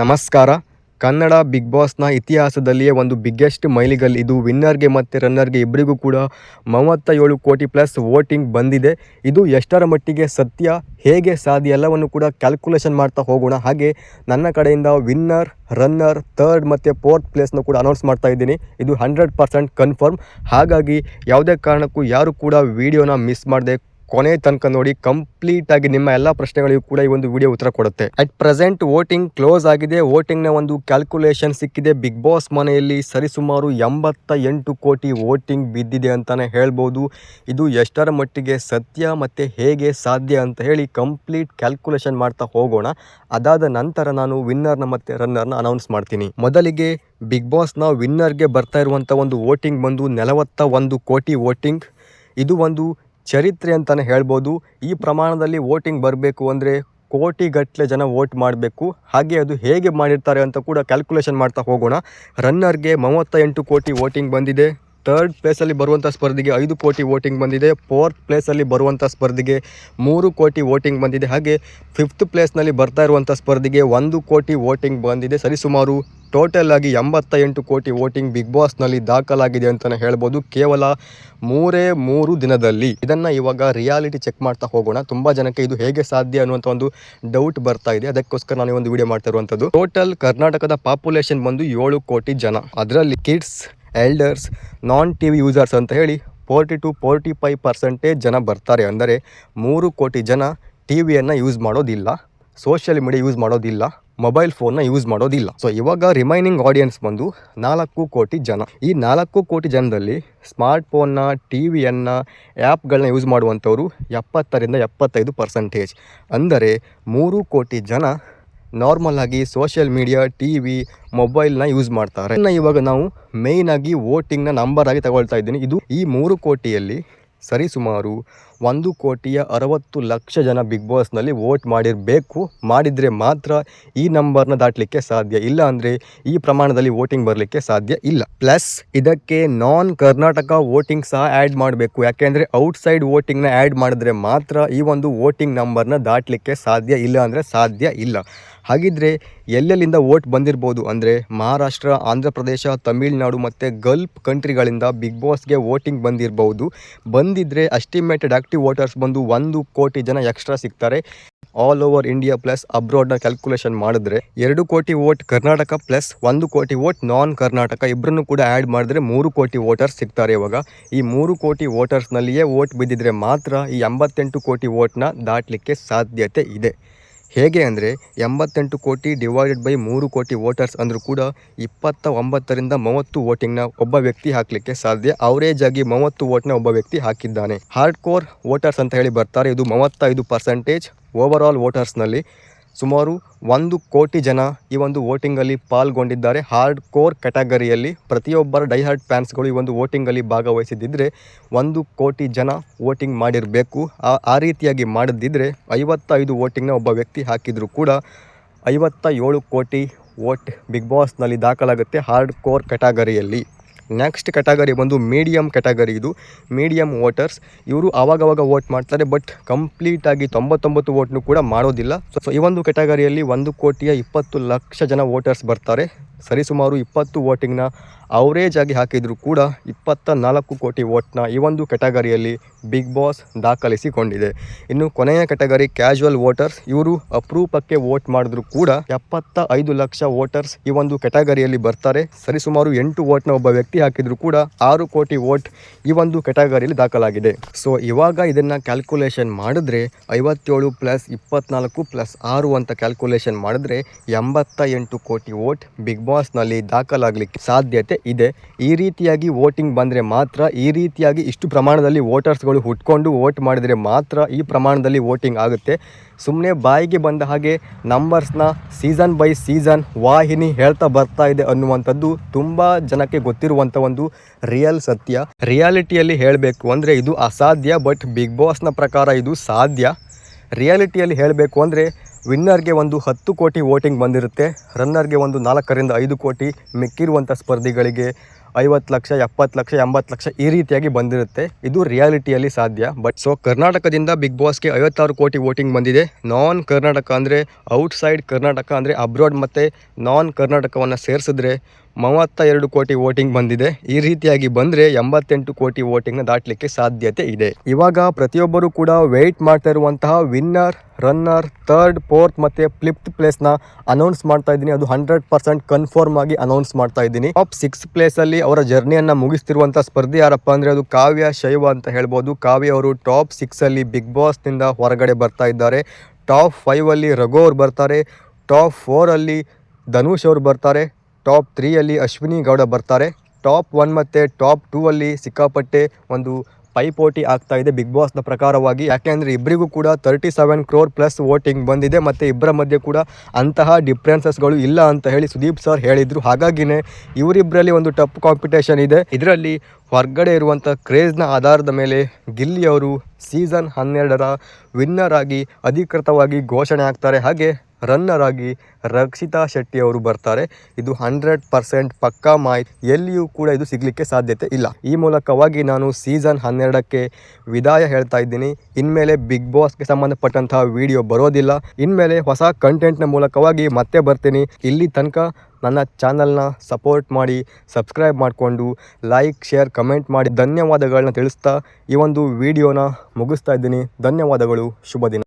ನಮಸ್ಕಾರ. ಕನ್ನಡ ಬಿಗ್ ಬಾಸ್ನ ಇತಿಹಾಸದಲ್ಲಿಯೇ ಒಂದು ಬಿಗ್ಗೆಸ್ಟ್ ಮೈಲಿಗಲ್. ಇದು ವಿನ್ನರ್ಗೆ ಮತ್ತು ರನ್ನರ್ಗೆ ಇಬ್ಬರಿಗೂ ಕೂಡ ಮೂವತ್ತ ಏಳು ಕೋಟಿ ಪ್ಲಸ್ ವೋಟಿಂಗ್ ಬಂದಿದೆ. ಇದು ಎಷ್ಟರ ಮಟ್ಟಿಗೆ ಸತ್ಯ, ಹೇಗೆ ಸಾಧ್ಯ ಎಲ್ಲವನ್ನು ಕೂಡ ಕ್ಯಾಲ್ಕುಲೇಷನ್ ಮಾಡ್ತಾ ಹೋಗೋಣ. ಹಾಗೆ ನನ್ನ ಕಡೆಯಿಂದ ವಿನ್ನರ್ ರನ್ನರ್ ಥರ್ಡ್ ಮತ್ತು ಫೋರ್ತ್ ಪ್ಲೇಸ್ನ ಕೂಡ ಅನೌನ್ಸ್ ಮಾಡ್ತಾ ಇದ್ದೀನಿ. ಇದು ಹಂಡ್ರೆಡ್ ಪರ್ಸೆಂಟ್ ಕನ್ಫರ್ಮ್ ಹಾಗಾಗಿ ಯಾವುದೇ ಕಾರಣಕ್ಕೂ ಯಾರು ಕೂಡ ವಿಡಿಯೋನ ಮಿಸ್ ಮಾಡದೆ ಕೊನೆ ತನಕ ನೋಡಿ ಕಂಪ್ಲೀಟ್ ಆಗಿ ನಿಮ್ಮ ಎಲ್ಲ ಪ್ರಶ್ನೆಗಳಿಗೂ ಕೂಡ ಈ ಒಂದು ವಿಡಿಯೋ ಉತ್ತರ ಕೊಡುತ್ತೆ. ಅಟ್ ಪ್ರೆಸೆಂಟ್ ವೋಟಿಂಗ್ ಕ್ಲೋಸ್ ಆಗಿದೆ. ವೋಟಿಂಗ್ನ ಒಂದು ಕ್ಯಾಲ್ಕುಲೇಷನ್ ಸಿಕ್ಕಿದೆ. ಬಿಗ್ ಬಾಸ್ ಮನೆಯಲ್ಲಿ ಸರಿಸುಮಾರು ಎಂಬತ್ತ ಎಂಟು ಕೋಟಿ ವೋಟಿಂಗ್ ಬಿದ್ದಿದೆ ಅಂತಾನೆ ಹೇಳ್ಬೋದು. ಇದು ಎಷ್ಟರ ಮಟ್ಟಿಗೆ ಸತ್ಯ ಮತ್ತೆ ಹೇಗೆ ಸಾಧ್ಯ ಅಂತ ಹೇಳಿ ಕಂಪ್ಲೀಟ್ ಕ್ಯಾಲ್ಕುಲೇಷನ್ ಮಾಡ್ತಾ ಹೋಗೋಣ. ಅದಾದ ನಂತರ ನಾನು ವಿನ್ನರ್ನ ಮತ್ತೆ ರನ್ನರ್ನ ಅನೌನ್ಸ್ ಮಾಡ್ತೀನಿ. ಮೊದಲಿಗೆ ಬಿಗ್ ಬಾಸ್ನ ವಿನ್ನರ್ಗೆ ಬರ್ತಾ ಇರುವಂಥ ಒಂದು ವೋಟಿಂಗ್ ಬಂದು ನಲವತ್ತ ಒಂದು ಕೋಟಿ ವೋಟಿಂಗ್ ಇದು ಒಂದು ಚರಿತ್ರೆ ಅಂತಲೇ ಹೇಳ್ಬೋದು. ಈ ಪ್ರಮಾಣದಲ್ಲಿ ವೋಟಿಂಗ್ ಬರಬೇಕು ಅಂದರೆ ಕೋಟಿಗಟ್ಟಲೆ ಜನ ವೋಟ್ ಮಾಡಬೇಕು. ಹಾಗೆ ಅದು ಹೇಗೆ ಮಾಡಿರ್ತಾರೆ ಅಂತ ಕೂಡ ಕ್ಯಾಲ್ಕುಲೇಷನ್ ಮಾಡ್ತಾ ಹೋಗೋಣ. ರನ್ನರ್ಗೆ ಮೂವತ್ತ ಎಂಟು ಕೋಟಿ ವೋಟಿಂಗ್ ಬಂದಿದೆ. ಥರ್ಡ್ ಪ್ಲೇಸಲ್ಲಿ ಬರುವಂಥ ಸ್ಪರ್ಧೆಗೆ ಐದು ಕೋಟಿ ವೋಟಿಂಗ್ ಬಂದಿದೆ. ಫೋರ್ತ್ ಪ್ಲೇಸಲ್ಲಿ ಬರುವಂಥ ಸ್ಪರ್ಧೆಗೆ ಮೂರು ಕೋಟಿ ವೋಟಿಂಗ್ ಬಂದಿದೆ. ಹಾಗೆ ಫಿಫ್ತ್ ಪ್ಲೇಸ್ನಲ್ಲಿ ಬರ್ತಾ ಇರುವಂಥ ಸ್ಪರ್ಧೆಗೆ ಒಂದು ಕೋಟಿ ವೋಟಿಂಗ್ ಬಂದಿದೆ. ಸರಿಸುಮಾರು ಟೋಟಲ್ ಆಗಿ ಎಂಬತ್ತ ಎಂಟು ಕೋಟಿ ವೋಟಿಂಗ್ ಬಿಗ್ ಬಾಸ್ನಲ್ಲಿ ದಾಖಲಾಗಿದೆ ಅಂತಲೇ ಹೇಳ್ಬೋದು. ಕೇವಲ ಮೂರೇ ಮೂರು ದಿನದಲ್ಲಿ. ಇದನ್ನು ಇವಾಗ ರಿಯಾಲಿಟಿ ಚೆಕ್ ಮಾಡ್ತಾ ಹೋಗೋಣ. ತುಂಬ ಜನಕ್ಕೆ ಇದು ಹೇಗೆ ಸಾಧ್ಯ ಅನ್ನುವಂಥ ಒಂದು ಡೌಟ್ ಬರ್ತಾ ಇದೆ. ಅದಕ್ಕೋಸ್ಕರ ನಾನು ಒಂದು ವಿಡಿಯೋ ಮಾಡ್ತಾ ಇರುವಂಥದ್ದು ಟೋಟಲ್ ಕರ್ನಾಟಕದ ಪಾಪ್ಯುಲೇಷನ್ ಬಂದು ಏಳು ಕೋಟಿ ಜನ. ಅದರಲ್ಲಿ kids elders non T V users ಅಂತ ಹೇಳಿ forty two forty five percentage ಜನ ಬರ್ತಾರೆ. ಅಂದರೆ ಮೂರು ಕೋಟಿ ಜನ ಟಿ ವಿಯನ್ನು ಯೂಸ್ ಮಾಡೋದಿಲ್ಲ. ಸೋಷಿಯಲ್ ಮೀಡಿಯಾ ಯೂಸ್ ಮಾಡೋದಿಲ್ಲ ಮೊಬೈಲ್ ಫೋನ್ನ ಯೂಸ್ ಮಾಡೋದಿಲ್ಲ. ಸೊ ಇವಾಗ ರಿಮೈನಿಂಗ್ ಆಡಿಯನ್ಸ್ ಬಂದು ನಾಲ್ಕು ಕೋಟಿ ಜನ. ಈ ನಾಲ್ಕು ಕೋಟಿ ಜನದಲ್ಲಿ ಸ್ಮಾರ್ಟ್ ಫೋನ್ನ ಟಿ ವಿಯನ್ನು ಆ್ಯಪ್ಗಳನ್ನ ಯೂಸ್ ಮಾಡುವಂಥವ್ರು ಎಪ್ಪತ್ತರಿಂದ ಎಪ್ಪತ್ತೈದು ಪರ್ಸೆಂಟೇಜ್ ಅಂದರೆ ಮೂರು ಕೋಟಿ ಜನ ನಾರ್ಮಲ್ ಆಗಿ ಸೋಷಿಯಲ್ ಮೀಡಿಯಾ ಟಿ ವಿ ಮೊಬೈಲ್ನ ಯೂಸ್ ಮಾಡ್ತಾರೆ. ಇನ್ನು ಇವಾಗ ನಾವು ಮೇಯ್ನಾಗಿ ವೋಟಿಂಗ್ನ ನಂಬರ್ ಆಗಿ ತಗೊಳ್ತಾ ಇದ್ದೀನಿ. ಇದು ಈ ಮೂರು ಕೋಟಿಯಲ್ಲಿ ಸರಿಸುಮಾರು ಒಂದು ಕೋಟಿಯ ಅರವತ್ತು ಲಕ್ಷ ಜನ ಬಿಗ್ ಬಾಸ್ನಲ್ಲಿ ವೋಟ್ ಮಾಡಿರಬೇಕು. ಮಾಡಿದರೆ ಮಾತ್ರ ಈ ನಂಬರ್ನ ದಾಟಲಿಕ್ಕೆ ಸಾಧ್ಯ ಇಲ್ಲ ಅಂದರೆ ಈ ಪ್ರಮಾಣದಲ್ಲಿ ವೋಟಿಂಗ್ ಬರಲಿಕ್ಕೆ ಸಾಧ್ಯ ಇಲ್ಲ. ಪ್ಲಸ್ ಇದಕ್ಕೆ ನಾನ್ ಕರ್ನಾಟಕ ವೋಟಿಂಗ್ ಸಹ ಆ್ಯಡ್ ಮಾಡಬೇಕು. ಯಾಕೆಂದರೆ ಔಟ್ಸೈಡ್ ವೋಟಿಂಗ್ನ ಆ್ಯಡ್ ಮಾಡಿದ್ರೆ ಮಾತ್ರ ಈ ಒಂದು ವೋಟಿಂಗ್ ನಂಬರ್ನ ದಾಟಲಿಕ್ಕೆ ಸಾಧ್ಯ ಇಲ್ಲ ಅಂದರೆ ಸಾಧ್ಯ ಇಲ್ಲ. ಹಾಗಿದ್ರೆ ಎಲ್ಲೆಲ್ಲಿಂದ ವೋಟ್ ಬಂದಿರ್ಬೋದು ಅಂದರೆ ಮಹಾರಾಷ್ಟ್ರ ಆಂಧ್ರ ಪ್ರದೇಶ ತಮಿಳುನಾಡು ಮತ್ತು ಗಲ್ಫ್ ಕಂಟ್ರಿಗಳಿಂದ ಬಿಗ್ ಬಾಸ್ಗೆ ವೋಟಿಂಗ್ ಬಂದಿರಬಹುದು ಬಂದಿದ್ದರೆ ಅಸ್ಟಿಮೇಟೆಡ್ ಆ್ಯಕ್ಟಿವ್ ವೋಟರ್ಸ್ ಬಂದು ಒಂದು ಕೋಟಿ ಜನ ಎಕ್ಸ್ಟ್ರಾ ಸಿಗ್ತಾರೆ. ಆಲ್ ಓವರ್ ಇಂಡಿಯಾ ಪ್ಲಸ್ ಅಬ್ರಾಡ್ನ ಕ್ಯಾಲ್ಕುಲೇಷನ್ ಮಾಡಿದ್ರೆ ಎರಡು ಕೋಟಿ ವೋಟ್ ಕರ್ನಾಟಕ ಪ್ಲಸ್ ಒಂದು ಕೋಟಿ ವೋಟ್ ನಾನ್ ಕರ್ನಾಟಕ ಇಬ್ಬರನ್ನು ಕೂಡ ಆ್ಯಡ್ ಮಾಡಿದ್ರೆ ಮೂರು ಕೋಟಿ ವೋಟರ್ಸ್ ಸಿಗ್ತಾರೆ ಇವಾಗ. ಈ ಮೂರು ಕೋಟಿ ವೋಟರ್ಸ್ನಲ್ಲಿಯೇ ವೋಟ್ ಬಿದ್ದಿದ್ರೆ ಮಾತ್ರ ಈ ಎಂಬತ್ತೆಂಟು ಕೋಟಿ ವೋಟ್ನ ದಾಟಲಿಕ್ಕೆ ಸಾಧ್ಯತೆ ಇದೆ. ಹೇಗೆ ಅಂದರೆ ಎಂಬತ್ತೆಂಟು ಕೋಟಿ ಡಿವೈಡೆಡ್ ಬೈ ಮೂರು ಕೋಟಿ ವೋಟರ್ಸ್ ಅಂದರೂ ಕೂಡ ಇಪ್ಪತ್ತ ಒಂಬತ್ತರಿಂದ ಮೂವತ್ತು ವೋಟಿಂಗ್ನ ಒಬ್ಬ ವ್ಯಕ್ತಿ ಹಾಕಲಿಕ್ಕೆ ಸಾಧ್ಯ. ಅವರೇಜ್ ಆಗಿ ಮೂವತ್ತು ವೋಟ್ನ ಒಬ್ಬ ವ್ಯಕ್ತಿ ಹಾಕಿದ್ದಾನೆ. ಹಾರ್ಡ್ ಕೋರ್ ವೋಟರ್ಸ್ ಅಂತ ಹೇಳಿ ಬರ್ತಾರೆ. ಇದು ಮೂವತ್ತೈದು ಪರ್ಸೆಂಟೇಜ್ ಓವರ್ ಆಲ್ ವೋಟರ್ಸ್ನಲ್ಲಿ ಸುಮಾರು ಒಂದು ಕೋಟಿ ಜನ ಈ ಒಂದು ವೋಟಿಂಗಲ್ಲಿ ಪಾಲ್ಗೊಂಡಿದ್ದಾರೆ. ಹಾರ್ಡ್ ಕೋರ್ ಕ್ಯಾಟಗರಿಯಲ್ಲಿ ಪ್ರತಿಯೊಬ್ಬರ ಡೈಹಾರ್ಡ್ ಫ್ಯಾನ್ಸ್ಗಳು ಈ ಒಂದು ವೋಟಿಂಗಲ್ಲಿ ಭಾಗವಹಿಸಿದ್ದಿದ್ರೆ ಒಂದು ಕೋಟಿ ಜನ ವೋಟಿಂಗ್ ಮಾಡಿರಬೇಕು. ಆ ಆ ರೀತಿಯಾಗಿ ಮಾಡದಿದ್ದರೆ ಐವತ್ತೈದು ವೋಟಿಂಗ್ನ ಒಬ್ಬ ವ್ಯಕ್ತಿ ಹಾಕಿದರೂ ಕೂಡ ಐವತ್ತ ಏಳು ಕೋಟಿ ವೋಟ್ ಬಿಗ್ ಬಾಸ್ನಲ್ಲಿ ದಾಖಲಾಗುತ್ತೆ ಹಾರ್ಡ್ ಕೋರ್ ಕ್ಯಾಟಗರಿಯಲ್ಲಿ. ನೆಕ್ಸ್ಟ್ ಕ್ಯಾಟಗರಿ ಬಂದು ಮೀಡಿಯಮ್ ಕ್ಯಾಟಗರಿ ಇದು. ಮೀಡಿಯಮ್ ವೋಟರ್ಸ್ ಇವರು ಆವಾಗವಾಗ ವೋಟ್ ಮಾಡ್ತಾರೆ ಬಟ್ ಕಂಪ್ಲೀಟಾಗಿ ತೊಂಬತ್ತೊಂಬತ್ತು ವೋಟ್ನು ಕೂಡ ಮಾಡೋದಿಲ್ಲ. ಸೊ ಈ ಒಂದು ಕ್ಯಾಟಗರಿಯಲ್ಲಿ ಒಂದು ಕೋಟಿಯ ಇಪ್ಪತ್ತು ಲಕ್ಷ ಜನ ವೋಟರ್ಸ್ ಬರ್ತಾರೆ. ಸರಿಸುಮಾರು ಇಪ್ಪತ್ತು ವೋಟಿಂಗ್ನ ಅವರೇಜ್ ಆಗಿ ಹಾಕಿದರೂ ಕೂಡ ಇಪ್ಪತ್ತ ನಾಲ್ಕು ಕೋಟಿ ವೋಟ್ನ ಈ ಒಂದು ಕ್ಯಾಟಗರಿಯಲ್ಲಿ ಬಿಗ್ ಬಾಸ್ ದಾಖಲಿಸಿಕೊಂಡಿದೆ. ಇನ್ನು ಕೊನೆಯ ಕ್ಯಾಟಗರಿ ಕ್ಯಾಶುವಲ್ ವೋಟರ್ಸ್ ಇವರು ಅಪರೂಪಕ್ಕೆ ವೋಟ್ ಮಾಡಿದ್ರು ಕೂಡ ಎಪ್ಪತ್ತ ಐದು ಲಕ್ಷ ವೋಟರ್ಸ್ ಈ ಒಂದು ಕ್ಯಾಟಗರಿಯಲ್ಲಿ ಬರ್ತಾರೆ. ಸರಿಸುಮಾರು ಎಂಟು ವೋಟ್ನ ಒಬ್ಬ ವ್ಯಕ್ತಿ ಹಾಕಿದ್ರು ಕೂಡ ಆರು ಕೋಟಿ ವೋಟ್ ಈ ಒಂದು ಕ್ಯಾಟಗರಿಯಲ್ಲಿ ದಾಖಲಾಗಿದೆ. ಸೊ ಇವಾಗ ಇದನ್ನು ಕ್ಯಾಲ್ಕುಲೇಷನ್ ಮಾಡಿದ್ರೆ ಐವತ್ತೇಳು ಪ್ಲಸ್ ಇಪ್ಪತ್ನಾಲ್ಕು ಪ್ಲಸ್ ಆರು ಅಂತ ಕ್ಯಾಲ್ಕುಲೇಷನ್ ಮಾಡಿದ್ರೆ ಎಂಬತ್ತ ಎಂಟು ಕೋಟಿ ವೋಟ್ ಬಿಗ್ ಬಾಸ್ನಲ್ಲಿ ದಾಖಲಾಗಲಿಕ್ಕೆ ಸಾಧ್ಯತೆ ಇದೆ. ಈ ರೀತಿಯಾಗಿ ವೋಟಿಂಗ್ ಬಂದರೆ ಮಾತ್ರ, ಈ ರೀತಿಯಾಗಿ ಇಷ್ಟು ಪ್ರಮಾಣದಲ್ಲಿ ವೋಟರ್ಸ್ಗಳು ಹುಟ್ಕೊಂಡು ವೋಟ್ ಮಾಡಿದರೆ ಮಾತ್ರ ಈ ಪ್ರಮಾಣದಲ್ಲಿ ವೋಟಿಂಗ್ ಆಗುತ್ತೆ. ಸುಮ್ಮನೆ ಬಾಯಿಗೆ ಬಂದ ಹಾಗೆ ನಂಬರ್ಸ್ನ ಸೀಸನ್ ಬೈ ಸೀಸನ್ ವಾಹಿನಿ ಹೇಳ್ತಾ ಬರ್ತಾ ಇದೆ ಅನ್ನುವಂಥದ್ದು ತುಂಬ ಜನಕ್ಕೆ ಗೊತ್ತಿರುವಂಥ ಒಂದು ರಿಯಲ್ ಸತ್ಯ. ರಿಯಾಲಿಟಿಯಲ್ಲಿ ಹೇಳಬೇಕು ಅಂದರೆ ಇದು ಅಸಾಧ್ಯ, ಬಟ್ ಬಿಗ್ ಬಾಸ್ನ ಪ್ರಕಾರ ಇದು ಸಾಧ್ಯ. ರಿಯಾಲಿಟಿಯಲ್ಲಿ ಹೇಳಬೇಕು ಅಂದರೆ ವಿನ್ನರ್ಗೆ ಒಂದು ಹತ್ತು ಕೋಟಿ ವೋಟಿಂಗ್ ಬಂದಿರುತ್ತೆ, ರನ್ನರ್ಗೆ ಒಂದು ನಾಲ್ಕರಿಂದ ಐದು ಕೋಟಿ ಮಿಕ್ಕಿರುವಂಥ ಸ್ಪರ್ಧಿಗಳಿಗೆ ಐವತ್ತು ಲಕ್ಷ, ಎಪ್ಪತ್ತು ಲಕ್ಷ, ಎಂಬತ್ತು ಲಕ್ಷ ಈ ರೀತಿಯಾಗಿ ಬಂದಿರುತ್ತೆ. ಇದು ರಿಯಾಲಿಟಿಯಲ್ಲಿ ಸಾಧ್ಯ. ಬಟ್ ಸೊ ಕರ್ನಾಟಕದಿಂದ ಬಿಗ್ ಬಾಸ್ಗೆ ಐವತ್ತಾರು ಕೋಟಿ ವೋಟಿಂಗ್ ಬಂದಿದೆ. ನಾನ್ ಕರ್ನಾಟಕ ಅಂದರೆ ಔಟ್ಸೈಡ್ ಕರ್ನಾಟಕ ಅಂದರೆ ಅಬ್ರಾಡ್ ಮತ್ತು ನಾನ್ ಕರ್ನಾಟಕವನ್ನು ಸೇರಿಸಿದ್ರೆ ಮೂವತ್ತ ಎರಡು ಕೋಟಿ ವೋಟಿಂಗ್ ಬಂದಿದೆ. ಈ ರೀತಿಯಾಗಿ ಬಂದರೆ ಎಂಬತ್ತೆಂಟು ಕೋಟಿ ವೋಟಿಂಗ್ನ ದಾಟಲಿಕ್ಕೆ ಸಾಧ್ಯತೆ ಇದೆ. ಇವಾಗ ಪ್ರತಿಯೊಬ್ಬರು ಕೂಡ ವೆಯ್ಟ್ ಮಾಡ್ತಾ ಇರುವಂತಹ ವಿನ್ನರ್ ರನ್ನರ್ ಥರ್ಡ್ ಫೋರ್ತ್ ಮತ್ತು ಫಿಫ್ತ್ ಪ್ಲೇಸ್ನ ಅನೌನ್ಸ್ ಮಾಡ್ತಾ ಇದ್ದೀನಿ. ಅದು ಹಂಡ್ರೆಡ್ ಪರ್ಸೆಂಟ್ ಕನ್ಫರ್ಮ್ ಆಗಿ ಅನೌನ್ಸ್ ಮಾಡ್ತಾ ಇದ್ದೀನಿ. ಟಾಪ್ ಸಿಕ್ಸ್ ಪ್ಲೇಸಲ್ಲಿ ಅವರ ಜರ್ನಿಯನ್ನು ಮುಗಿಸ್ತಿರುವಂಥ ಸ್ಪರ್ಧೆ ಯಾರಪ್ಪ ಅಂದರೆ ಅದು ಕಾವ್ಯ ಶೈವ ಅಂತ ಹೇಳ್ಬೋದು. ಕಾವ್ಯ ಅವರು ಟಾಪ್ ಸಿಕ್ಸಲ್ಲಿ ಬಿಗ್ ಬಾಸ್ನಿಂದ ಹೊರಗಡೆ ಬರ್ತಾ ಇದ್ದಾರೆ. ಟಾಪ್ ಫೈವಲ್ಲಿ ರಘು ಅವ್ರು ಬರ್ತಾರೆ. ಟಾಪ್ ಫೋರಲ್ಲಿ ಧನುಷ್ ಅವರು ಬರ್ತಾರೆ. ಟಾಪ್ ತ್ರೀಯಲ್ಲಿ ಅಶ್ವಿನಿ ಗೌಡ ಬರ್ತಾರೆ. ಟಾಪ್ ಒನ್ ಮತ್ತು ಟಾಪ್ ಟೂ ಅಲ್ಲಿ ಸಿಕ್ಕಾಪಟ್ಟೆ ಒಂದು ಪೈಪೋಟಿ ಆಗ್ತಾ ಇದೆ ಬಿಗ್ ಬಾಸ್ನ ಪ್ರಕಾರವಾಗಿ. ಯಾಕೆಂದರೆ ಇಬ್ಬರಿಗೂ ಕೂಡ thirty seven crore plus voting ಬಂದಿದೆ ಮತ್ತು ಇಬ್ಬರ ಮಧ್ಯೆ ಕೂಡ ಅಂತಹ ಡಿಫ್ರೆನ್ಸಸ್ಗಳು ಇಲ್ಲ ಅಂತ ಹೇಳಿ ಸುದೀಪ್ ಸರ್ ಹೇಳಿದರು. ಹಾಗಾಗಿನೇ ಇವರಿಬ್ಬರಲ್ಲಿ ಒಂದು ಟಫ್ ಕಾಂಪಿಟೇಷನ್ ಇದೆ. ಇದರಲ್ಲಿ ಹೊರಗಡೆ ಇರುವಂಥ ಕ್ರೇಜ್ನ ಆಧಾರದ ಮೇಲೆ ಗಿಲ್ಲಿ ಅವರು ಸೀಸನ್ ಹನ್ನೆರಡರ ವಿನ್ನರ್ ಆಗಿ ಅಧಿಕೃತವಾಗಿ ಘೋಷಣೆ ಆಗ್ತಾರೆ. ಹಾಗೆ ರನ್ನರ್ ಆಗಿ ರಕ್ಷಿತಾ ಶೆಟ್ಟಿ ಅವರು ಬರ್ತಾರೆ. ಇದು ಹಂಡ್ರೆಡ್ ಪರ್ಸೆಂಟ್ ಪಕ್ಕಾ ಮಾಹಿತಿ ಎಲ್ಲಿಯೂ ಕೂಡ ಇದು ಸಿಗಲಿಕ್ಕೆ ಸಾಧ್ಯತೆ ಇಲ್ಲ. ಈ ಮೂಲಕವಾಗಿ ನಾನು ಸೀಸನ್ ಹನ್ನೆರಡಕ್ಕೆ ವಿದಾಯ ಹೇಳ್ತಾ ಇದ್ದೀನಿ. ಇನ್ಮೇಲೆ ಬಿಗ್ ಬಾಸ್ಗೆ ಸಂಬಂಧಪಟ್ಟಂತಹ ವಿಡಿಯೋ ಬರೋದಿಲ್ಲ. ಇನ್ಮೇಲೆ ಹೊಸ ಕಂಟೆಂಟ್ನ ಮೂಲಕವಾಗಿ ಮತ್ತೆ ಬರ್ತೀನಿ. ಇಲ್ಲಿ ತನಕ ನನ್ನ ಚಾನಲ್ನ ಸಪೋರ್ಟ್ ಮಾಡಿ ಸಬ್ಸ್ಕ್ರೈಬ್ ಮಾಡಿಕೊಂಡು ಲೈಕ್ ಶೇರ್ ಕಮೆಂಟ್ ಮಾಡಿ ಧನ್ಯವಾದಗಳನ್ನ ತಿಳಿಸ್ತಾ ಈ ಒಂದು ವಿಡಿಯೋನ ಮುಗಿಸ್ತಾ ಇದ್ದೀನಿ. ಧನ್ಯವಾದಗಳು. ಶುಭ ದಿನ.